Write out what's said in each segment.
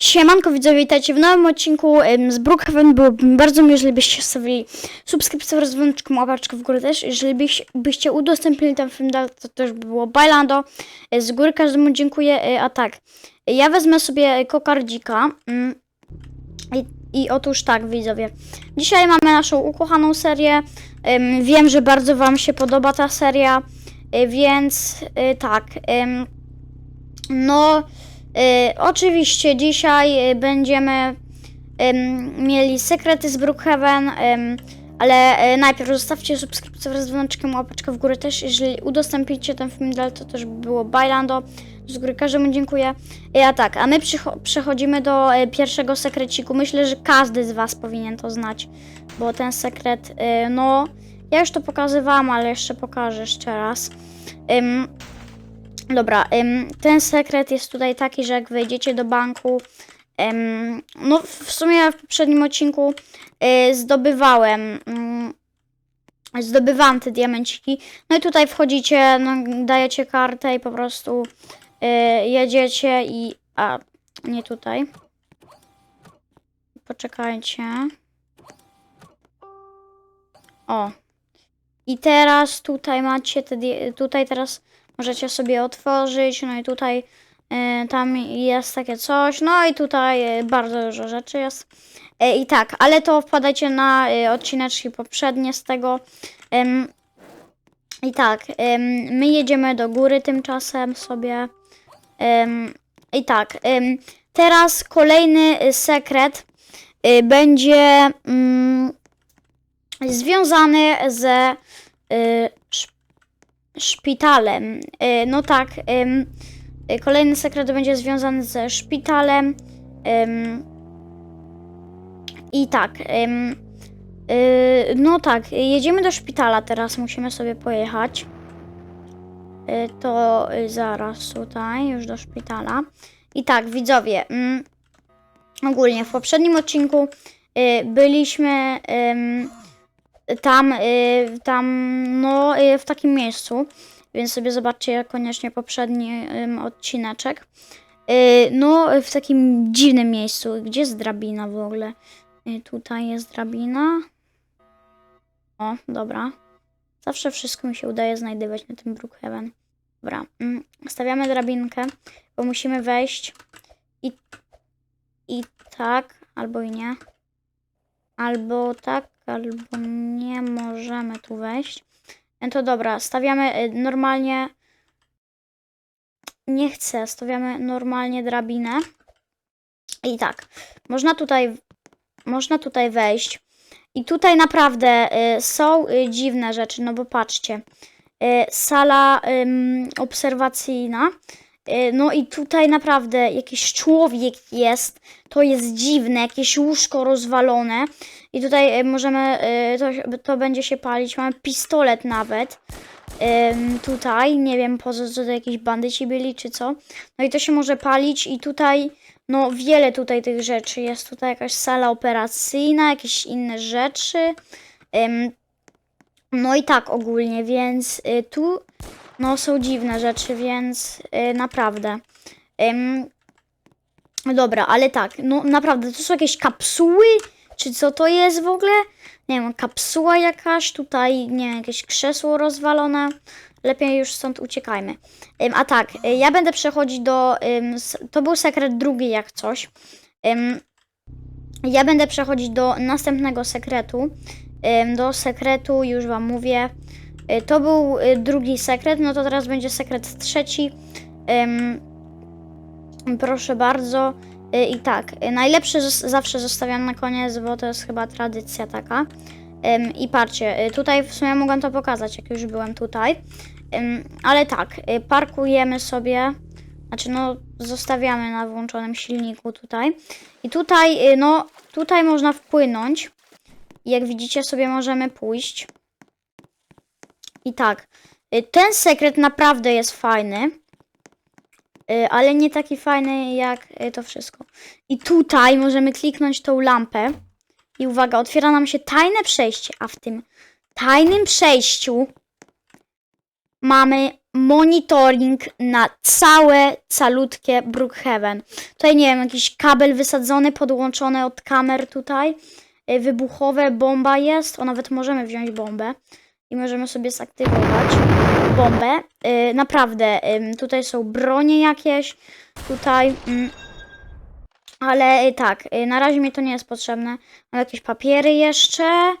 Siemanko widzowie, witajcie w nowym odcinku z Brookhaven. Byłoby bardzo miło, jeżeli byście stawili subskrypcję wraz z dzwoneczką, łapeczkę w górę też. Jeżeli byś, byście udostępnili ten film dalej, to też by było bailando. E, Z góry każdemu dziękuję. E, A tak, ja wezmę sobie kokardzika. mm, I, otóż tak, widzowie. Dzisiaj mamy naszą ukochaną serię. Em, Wiem, że bardzo wam się podoba ta seria, e, więc tak. No... Y, oczywiście dzisiaj y, będziemy mieli sekrety z Brookhaven, ale y, najpierw zostawcie subskrypcję wraz z dzwoneczkiem, łapeczkę w górę też. Jeżeli udostępnicie ten film dalej, to też by było bailando. Z góry każdemu dziękuję. A tak, a my przechodzimy do pierwszego sekreciku. Myślę, że każdy z Was powinien to znać, bo ten sekret, no, ja już to pokazywałam, ale jeszcze pokażę jeszcze raz. Dobra, ten sekret jest tutaj taki, że jak wejdziecie do banku, no w sumie w poprzednim odcinku y, zdobywałem, ym, zdobywałam te diamenciki, no i tutaj wchodzicie, no, dajecie kartę i po prostu y, jedziecie i, a nie tutaj, poczekajcie, o, i teraz tutaj macie te, tutaj teraz możecie sobie otworzyć, no i tutaj e, tam jest takie coś, no i tutaj e, bardzo dużo rzeczy jest. E, I tak, ale to wpadajcie na odcineczki poprzednie z tego. I tak, my jedziemy do góry tymczasem sobie. I tak, teraz kolejny sekret będzie mm, związany ze szpitalem. E, No tak, e, kolejny sekret będzie związany ze szpitalem. em, I tak, e, no tak, jedziemy do szpitala teraz, musimy sobie pojechać. To zaraz tutaj, już do szpitala. I tak, widzowie, ogólnie w poprzednim odcinku byliśmy tam, y, tam, no, y, w takim miejscu. Więc sobie zobaczcie koniecznie poprzedni odcineczek. Y, no, w takim dziwnym miejscu. Gdzie jest drabina w ogóle? Tutaj jest drabina. O, dobra. Zawsze wszystko mi się udaje znajdywać na tym Brookhaven. Dobra, mm, stawiamy drabinkę, bo musimy wejść i, i tak, albo i nie. Albo tak, albo nie możemy tu wejść. No to dobra, stawiamy y, normalnie. Nie chcę, stawiamy normalnie drabinę. I tak, można tutaj, można tutaj wejść. I tutaj naprawdę y, są dziwne rzeczy, no bo patrzcie. Sala obserwacyjna. Y, no i tutaj naprawdę jakiś człowiek jest. To jest dziwne, jakieś łóżko rozwalone. I tutaj y, możemy, y, to, to będzie się palić. Mamy pistolet nawet. Tutaj, nie wiem po co, to jakieś bandyci byli czy co. No i to się może palić i tutaj, no wiele tutaj tych rzeczy. Jest tutaj jakaś sala operacyjna, jakieś inne rzeczy. No i tak ogólnie, więc tu no są dziwne rzeczy, więc y, naprawdę. Dobra, ale tak, no naprawdę, to są jakieś kapsuły? Czy co to jest w ogóle? Nie wiem, kapsuła jakaś, tutaj, nie wiem, jakieś krzesło rozwalone. Lepiej już stąd uciekajmy. Ym, a tak, y, ja będę przechodzić do. Ym, to był sekret drugi, jak coś. Ym, ja będę przechodzić do następnego sekretu. Ym, do sekretu, już Wam mówię. Y, To był y, drugi sekret, no to teraz będzie sekret trzeci. Proszę bardzo. Y, I tak, najlepszy zawsze zostawiam na koniec, bo to jest chyba tradycja taka. I patrzcie, tutaj w sumie mogłam to pokazać, jak już byłem tutaj. Ale tak, parkujemy sobie, znaczy no zostawiamy na włączonym silniku tutaj. I tutaj, no tutaj można wpłynąć. Jak widzicie sobie możemy pójść. I tak, y, ten sekret naprawdę jest fajny. Y, ale nie taki fajny jak y, to wszystko. I tutaj możemy kliknąć tą lampę. I uwaga, otwiera nam się tajne przejście, a w tym tajnym przejściu mamy monitoring na całe, calutkie Brookhaven. Tutaj, nie wiem, jakiś kabel wysadzony, podłączony od kamer tutaj. Wybuchowe, bomba jest. O, nawet możemy wziąć bombę. I możemy sobie zaktywować bombę. Y, Naprawdę, ym, tutaj są bronie jakieś. Tutaj... mm, ale y, tak, y, na razie mi to nie jest potrzebne. Mam jakieś papiery jeszcze.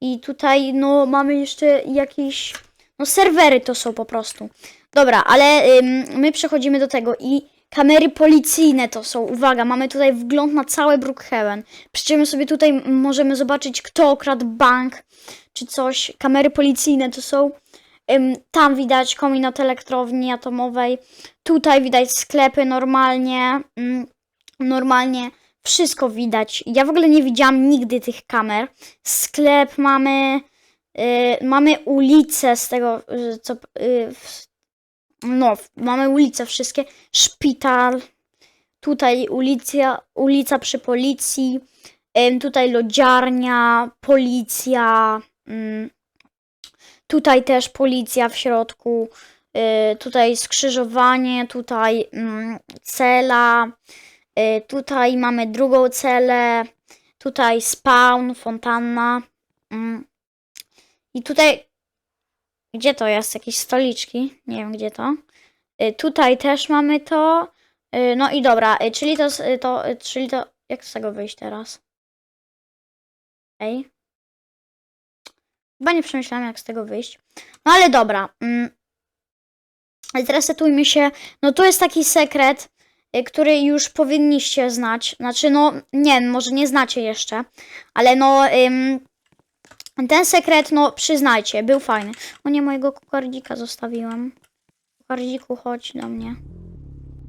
I tutaj, no, mamy jeszcze jakieś. No, serwery to są po prostu. Dobra, ale ym, my przechodzimy do tego i kamery policyjne to są. Uwaga, mamy tutaj wgląd na całe Brookhaven. Przecież sobie tutaj możemy zobaczyć, kto okradł bank czy coś. Kamery policyjne to są. Tam widać kominot elektrowni atomowej. Tutaj widać sklepy normalnie. Normalnie wszystko widać. Ja w ogóle nie widziałam nigdy tych kamer. Sklep mamy, y, mamy ulicę z tego, y, co, y, w- no, mamy ulice wszystkie, szpital, tutaj ulica, ulica przy policji, tutaj lodziarnia, policja, ym, tutaj też policja w środku, y, tutaj skrzyżowanie, tutaj ym, cela, Y, Tutaj mamy drugą celę. Tutaj spawn, fontanna. Mm. I tutaj. Gdzie to jest? Jakieś stoliczki? Nie wiem gdzie to. Y, Tutaj też mamy to. Y, No i dobra, y, czyli to, to, czyli to. Jak z tego wyjść teraz? Ej. Chyba nie przemyślałem, jak z tego wyjść. No ale dobra. mm. Zresetujmy się. No tu jest taki sekret który już powinniście znać. Znaczy, no nie, może nie znacie jeszcze, ale no ym, ten sekret, no przyznajcie, był fajny. O nie, mojego kukardzika zostawiłam. Kukardziku, chodź do mnie.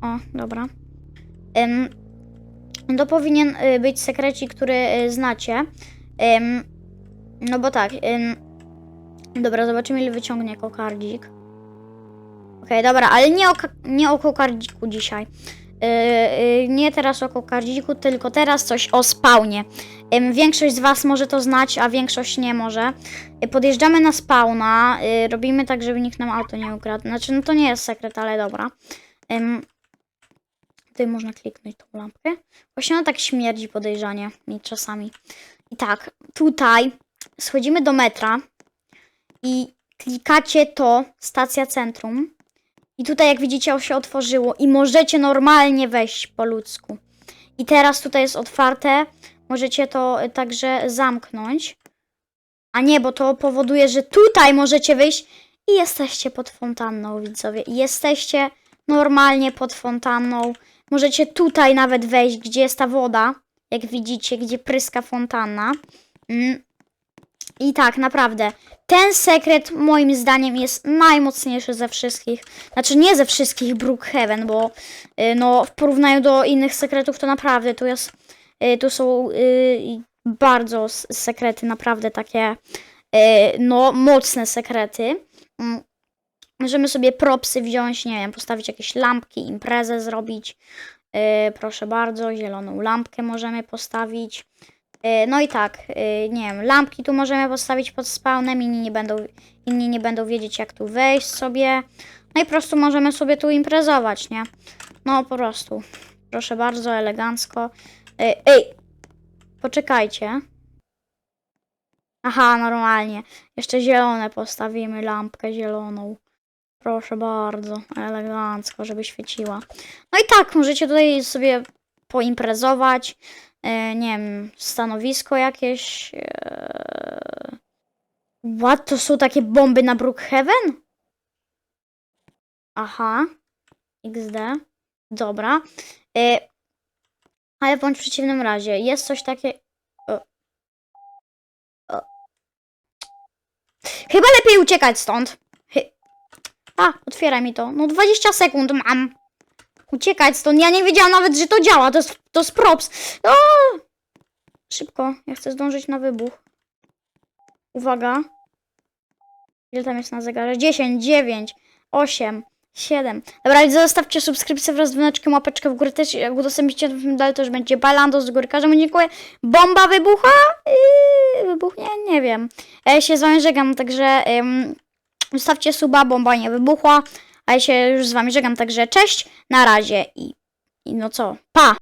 O, dobra. Ym, to powinien y, być sekrecik, który y, znacie. Ym, no bo tak. Ym, dobra, zobaczymy ile wyciągnie kokardzik. Okej, dobra, ale nie o, nie o kokardziku dzisiaj. Yy, yy, nie teraz o kokardziku, tylko teraz coś o spawnie. Większość z Was może to znać, a większość nie może. Yy, podjeżdżamy na spawna, robimy tak, żeby nikt nam auto nie ukradł. Znaczy, no to nie jest sekret, ale dobra. Tutaj można kliknąć tą lampkę. Właśnie ona tak śmierdzi podejrzanie mi czasami. I tak, tutaj schodzimy do metra i klikacie to, stacja centrum. I tutaj, jak widzicie, się otworzyło i możecie normalnie wejść po ludzku. I teraz tutaj jest otwarte. Możecie to y, także zamknąć. A nie, bo to powoduje, że tutaj możecie wyjść i jesteście pod fontanną, widzowie. Jesteście normalnie pod fontanną. Możecie tutaj nawet wejść, gdzie jest ta woda. Jak widzicie, gdzie pryska fontanna. Mm. I tak, naprawdę. Ten sekret moim zdaniem jest najmocniejszy ze wszystkich. Znaczy nie ze wszystkich Brookhaven, bo y, no w porównaniu do innych sekretów to naprawdę tu jest y, tu są y, bardzo sekrety, naprawdę takie y, no mocne sekrety. Mm. Możemy sobie propsy wziąć, nie wiem, postawić jakieś lampki, imprezę zrobić. Y, proszę bardzo, zieloną lampkę możemy postawić. Y, No i tak, y, nie wiem, lampki tu możemy postawić pod spawnem, inni nie będą, inni nie będą wiedzieć jak tu wejść sobie. No i po prostu możemy sobie tu imprezować, nie? No po prostu. Proszę bardzo, elegancko. Y, Ej, poczekajcie. Aha, normalnie. Jeszcze zielone postawimy, lampkę zieloną. Proszę bardzo, elegancko, żeby świeciła. No i tak, możecie tutaj sobie poimprezować e, nie wiem, stanowisko jakieś. E... What? To są takie bomby na Brookhaven? Aha. XD. Dobra. E... Ale bądź w przeciwnym razie. Jest coś takie... Chyba lepiej uciekać stąd. A, otwieraj mi to. No 20 sekund mam. Uciekać stąd. Ja nie wiedziałam nawet, że to działa. To jest, to jest props. O! Szybko. Ja chcę zdążyć na wybuch. Uwaga. Ile tam jest na zegarze? 10, 9, 8, 7. Dobra, zostawcie subskrypcję wraz z dzwoneczkiem, łapeczkę w górę też. Jak udostępnicie film dalej, to już będzie balando z góry. Każdemu dziękuję. Bomba wybucha? Yy, wybuchnie? Nie wiem. Ja się z wami żegam, także... Zostawcie suba, bomba nie wybuchła. A ja się już z wami żegnam, także cześć, na razie i, i no co, pa!